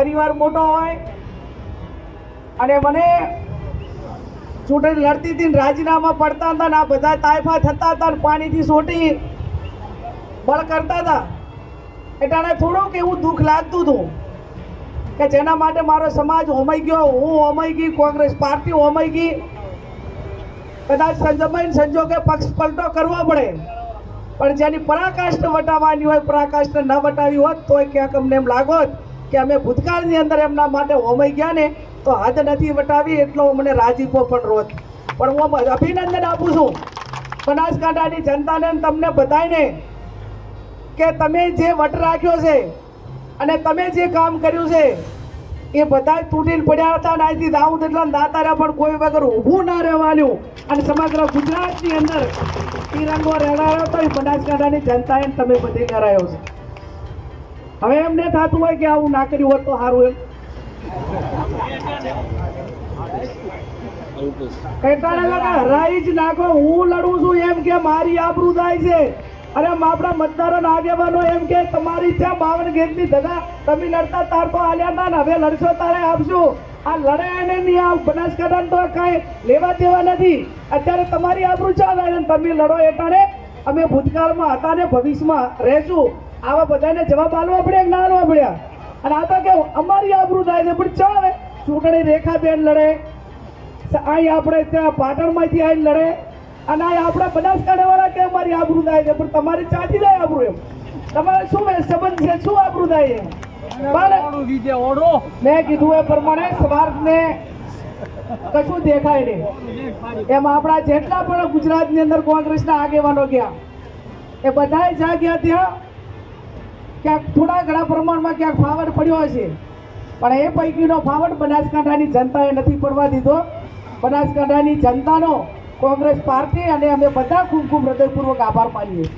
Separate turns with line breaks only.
પરિવાર મોટો હોય અને મને ચૂંટણી લડતી હતી રાજીનામા પડતા હતા ને આ બધા તાયફા થતા હતા ને પાણીથી સોટી બળ કરતા હતા. એટલે થોડુંક એવું દુઃખ લાગતું હતું કે જેના માટે મારો સમાજ હોમાઈ ગયો, હું હોમાઈ ગઈ, કોંગ્રેસ પાર્ટી હોમાઈ ગઈ. કદાચ સંજમાઈને સંજોગે પક્ષ પલટો કરવો પડે. પણ જેની પરાકાષ્ઠ વટાવવાની હોય, પરાકાષ્ઠ ન વટાવી હોત, તોય ક્યાંક અમને એમ લાગોત કે અમે ભૂતકાળની અંદર એમના માટે હોમાઈ ગયા ને, તો હાથ નથી વટાવી એટલો મને રાજીપો પણ રોત પણ હું અભિનંદન આપું છું. બનાસકાંઠાની જનતાને તમને બધાને કે તમે જે વટ રાખ્યો છે અને તમે જે કામ કર્યું છે, એ બધા તૂટીને પડ્યા હતા અને આજથી દાઉદ એટલા દાતારા પણ કોઈ વગર ઊભું ના રહેવાનું અને સમગ્ર ગુજરાતની અંદર તિરંગો રહેણાયો તો એ બનાસકાંઠાની જનતાએ તમે બધી કરાયો છે. હવે એમને થતું હોય કે આવું ના કર્યું હોત તો સારું એમ. હરાઈ જ નાખો, હું લડું છું એમ કે મારી આબરૂ થાય છે. અને આપણા મતદારો આગેવાનો એમ કે તમારી છે બાવન ગેટની ધગા, તમે લડતા તાર તો આલ્યા ના હવે લડશો તારે આપશું. આ લડે એને નહીં, આ બનાસકાંઠા તો કાંઈ લેવા દેવા નથી. અત્યારે તમારી આબરૂ ચાલે તમે લડો એટાણે અમે ભૂતકાળમાં હતા ને, ભવિષ્યમાં રહેશું. આવા બધાને જવાબ આલવા પડ્યા કે ના આલવા પડ્યા અને આ તો કે અમારી આબરૂ થાય છે, પણ ચાલે. ચૂંટણી રેખાબેન લડે. અહીં આપણે ત્યાં પાટણમાંથી આવીને લડે. અને અહીં આપણે બનાસકાંઠાવાળા કે અમારી આબરૂ થાય છે, પણ તમારી ચાથી જાય આબરૂ એમ. તમારે શું સંબંધ છે? શું આબરૂ થાય એમ? મેં કીધું એ પ્રમાણે સ્વાર્થને કશું દેખાય નહીં. એમ આપણા જેટલા પણ ગુજરાતની અંદર કોંગ્રેસના આગેવાનો ગયા, એ બધાએ જ્યાં ગયા ત્યાં ક્યાંક થોડા ઘણા પ્રમાણમાં ક્યાંક ફાવટ પડ્યો હશે. પણ એ પૈકીનો ફાવટ બનાસકાંઠાની જનતાએ નથી પડવા દીધો. બનાસકાંઠાની જનતાનો કોંગ્રેસ પાર્ટી અને અમે બધા ખૂબ ખૂબ હૃદયપૂર્વક આભાર માનીએ